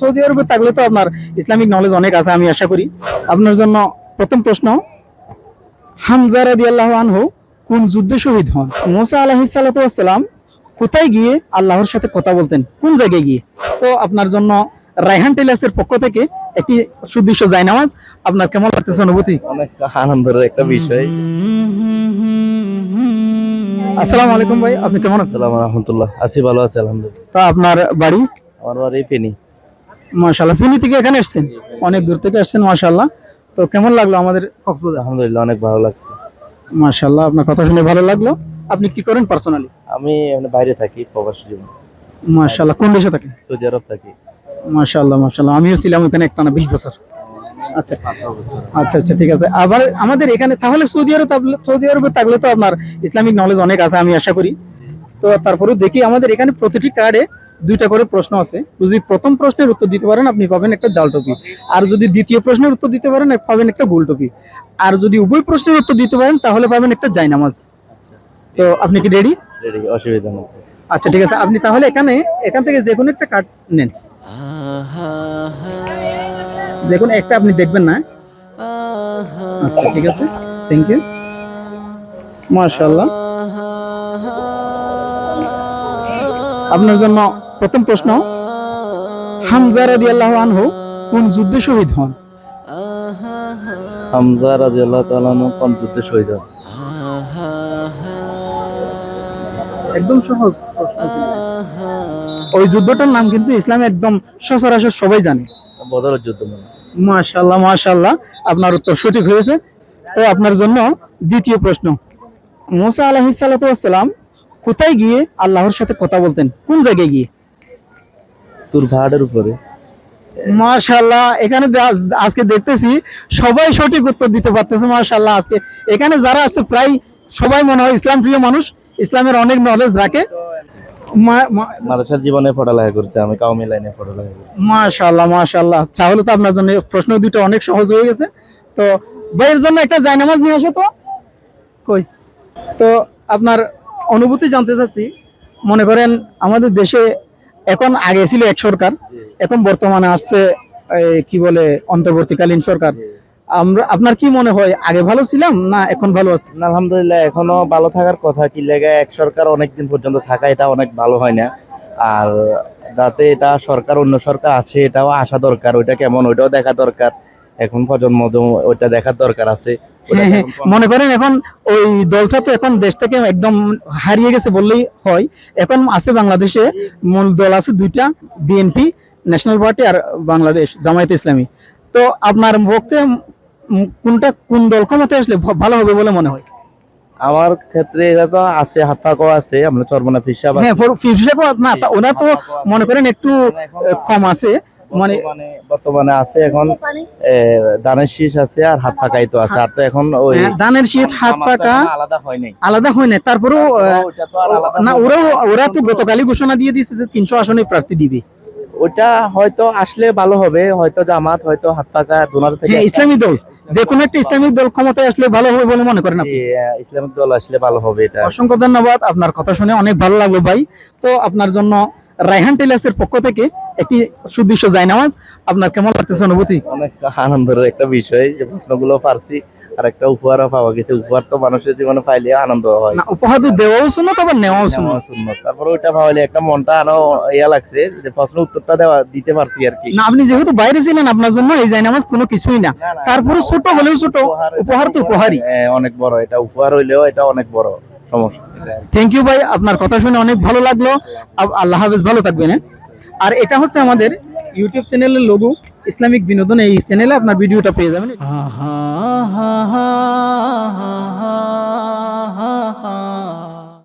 Saudi আরবে থাকলে তো আপনার ইসলামিক নলেজ অনেক আছে আমি আশা করি। আপনার জন্য প্রথম প্রশ্ন হামজা রাদিয়াল্লাহু আনহু কোন যুদ্ধে শহীদ হন? মুসা আলাইহিস সালাতু কোথায় গিয়ে আল্লাহর সাথে কথা বলতেন? কোন জায়গায় গিয়ে? তো আপনার জন্য রায়হান টেলার্সের পক্ষ থেকে একটি সুদৃশ্য জায়নামাজ আপনার কেমন লাগতেছে অনুভূতি? অনেক আনন্দের একটা বিষয়। আসসালামু আলাইকুম ভাই আপনি কেমন আছেন? আসসালাম রহমতুল্লাহ আছি ভালো আছি আলহামদুলিল্লাহ। তা আপনার বাড়ি? আমার বাড়ি ফেনি। মাশাআল্লাহ। ফিনি থেকে এখানে এসেছেন? অনেক দূর থেকে আসছেন মাশাআল্লাহ। তো কেমন লাগল আমাদের কক্সবাজার? আলহামদুলিল্লাহ অনেক ভালো লাগছে। মাশাআল্লাহ আপনার কথা শুনে ভালো লাগল। আপনি কি করেন পার্সোনালি আমি এমনি বাইরে থাকি প্রবাসী জীবন। মাশাআল্লাহ কোন দেশে থাকেন? সৌদি আরব থাকি। মাশাআল্লাহ মাশাআল্লাহ। আমিও ছিলাম ওখানে একটানা বিশ বছর। আচ্ছা। আচ্ছা আচ্ছা ঠিক আছে। আবার আমাদের এখানে তাহলে সৌদি আরব সৌদি আরবে থাকলে তো আপনার ইসলামিক নলেজ অনেক আছে আমি আশা করি। তো তারপরে দেখি আমাদের এখানে প্রতিটি কার্ডে দুইটা করে প্রশ্ন আছে। যদি প্রথম প্রশ্নের উত্তর দিতে পারেন আপনি পাবেন একটা জাল টপি। আর যদি দ্বিতীয় প্রশ্নের উত্তর দিতে পারেন পাবেন একটা গোল টপি। আর যদি উভয় প্রশ্নের উত্তর দিতে পারেন তাহলে পাবেন একটা জায়নামাজ। তো আপনি কি রেডি রেডি অসুবিধা নেই। আচ্ছা ঠিক আছে। আপনি তাহলে এখানে এখান থেকে যে কোনো একটা কার্ড নেন। যে কোনো একটা আপনি দেখবেন না। আচ্ছা ঠিক আছে। থ্যাংক ইউ মাশাআল্লাহ। আপনার জন্য প্রথম প্রশ্ন হামজা রাদিয়াল্লাহু আনহু কোন যুদ্ধে শহীদ হন? হামজা রাজি আল্লাহ কোন যুদ্ধে শহীদ হন? একদম সহজ প্রশ্ন ছিল। ওই যুদ্ধটার নাম কিন্তু ইসলামে একদম সচরাচর সবাই জানে। বদরের যুদ্ধ মানে। মাশাআল্লাহ মাশাআল্লাহ আপনার উত্তর সঠিক হয়েছে। তো আপনার জন্য দ্বিতীয় প্রশ্ন মুসা আলাইহিস কোথায় গিয়ে আল্লাহর সাথে কথা বলতেন? কোন জায়গায় গিয়ে? তোর ভাড়ের উপরে। মাশাআল্লাহ এখানে আজকে দেখতেছি সবাই সঠিক উত্তর দিতে পারতেছে মাশাআল্লাহ আজকে। এখানে যারা আসছে প্রায় সবাই মনে হয় ইসলাম প্রিয় মানুষ ইসলামের অনেক নলেজ রাখে। মাদ্রাসার জীবনে পড়ালেখা করছে আমি কাউমি লাইনে পড়ালেখা করছি। তাহলে তো আপনার জন্য প্রশ্ন দুটো অনেক সহজ হয়ে গেছে। তো ভাইয়ের জন্য একটা জায়নামাজ নিয়ে আসো তো। কই? তো আপনার অনুভূতি জানতে চাচ্ছি মনে করেন আমাদের দেশে এখন আগে ছিল এক সরকার এখন বর্তমানে আসছে কি বলে অন্তর্বর্তীকালীন সরকার। আমরা আপনার কি মনে হয় আগে ভালো ছিলাম না এখন ভালো আছে? আলহামদুলিল্লাহ এখনও ভালো থাকার কথা কি লেগে এক সরকার অনেকদিন পর্যন্ত থাকা এটা অনেক ভালো হয় না। আর যাতে এটা সরকার অন্য সরকার আছে এটাও আসা দরকার ওইটা কেমন ওইটাও দেখা দরকার। এখন প্রজন্ম ওইটা দেখার দরকার আছে। হ্যাঁ, হ্যাঁ। মনে করেন এখন ওই দলটা তো এখন দেশ থেকে একদম হারিয়ে গেছে বললেই হয়। এখন আছে বাংলাদেশে মূল দল আছে দুইটা বিএনপি ন্যাশনাল পার্টি আর বাংলাদেশ জামায়াত ইসলামী। তো আপনার পক্ষে কোনটা কোন দল ক্ষমতায় আসলে ভালো হবে বলে মনে হয়? আমার ক্ষেত্রে এটা তো আছে হাফাকও আছে আমরা চরমনা ফিসাব হ্যাঁ ফিফসেক না ওনা তো মনে করেন একটু কম আছে। মানে মানে বর্তমানে আছে এখন দানের শীষ আছে আর হাত ফাঁকাই তো আছে। আর তো এখন ওই হ্যাঁ, ধানের শীত হাত পাকা আলাদা হয় নাই। আলাদা হয় না তারপরেও আহ, ওইটা তো আর আলাদা না ওরাও ওরা তো গতকালই ঘোষণা দিয়ে দিয়েছে যে তিনশো আসনে প্রার্থী দিবে। ওইটা হয়তো আসলে ভালো হবে হয়তো জামাত হয়তো হাত পাকা দোনার থেকে হ্যাঁ ইসলামী দল। যে কোনো একটা ইসলামিক দল ক্ষমতায় আসলে ভালো হবে বলে মনে করেন আপনি। ইসলামিক দল আসলে ভালো হবে এটা। অসংখ্য ধন্যবাদ আপনার কথা শুনে অনেক ভালো লাগল ভাই। তো আপনার জন্য রায়হান টেলার্সের পক্ষ থেকে একটি সুদৃশ্য জায়নামাজ আপনার কেমন লাগতেছে অনুভূতি? অনেক আনন্দের একটা বিষয় যে প্রশ্নগুলো পারছি আর একটা উপহারও পাওয়া গেছে। উপহার তো মানুষের জীবনে পাইলে আনন্দ হয়। না উপহার তো দেওয়াও শুনো তবে নেওয়াও শুনো। তারপরে ওইটা পাওয়ালে একটা মনটা আরও ইয়া লাগছে যে প্রশ্ন উত্তরটা দেওয়া দিতে পারছি আর কি। না আপনি যেহেতু বাইরে ছিলেন আপনার জন্য এই যাই জায়নামাজ কোনো কিছুই না, তারপরে ছোট হলেও ছোট উপহার তো উপহারই। হ্যাঁ, অনেক বড়। এটা উপহার হইলেও এটা অনেক বড় সমস্যা। থ্যাংক ইউ ভাই আপনার কথা শুনে অনেক ভালো লাগল। আল্লাহ হাফেজ ভালো থাকবেন হ্যাঁ? আর এটা হচ্ছে আমাদের ইউটিউব চ্যানেলের লোগো ইসলামিক বিনোদন এই চ্যানেলে আপনার ভিডিওটা পেয়ে যাবেন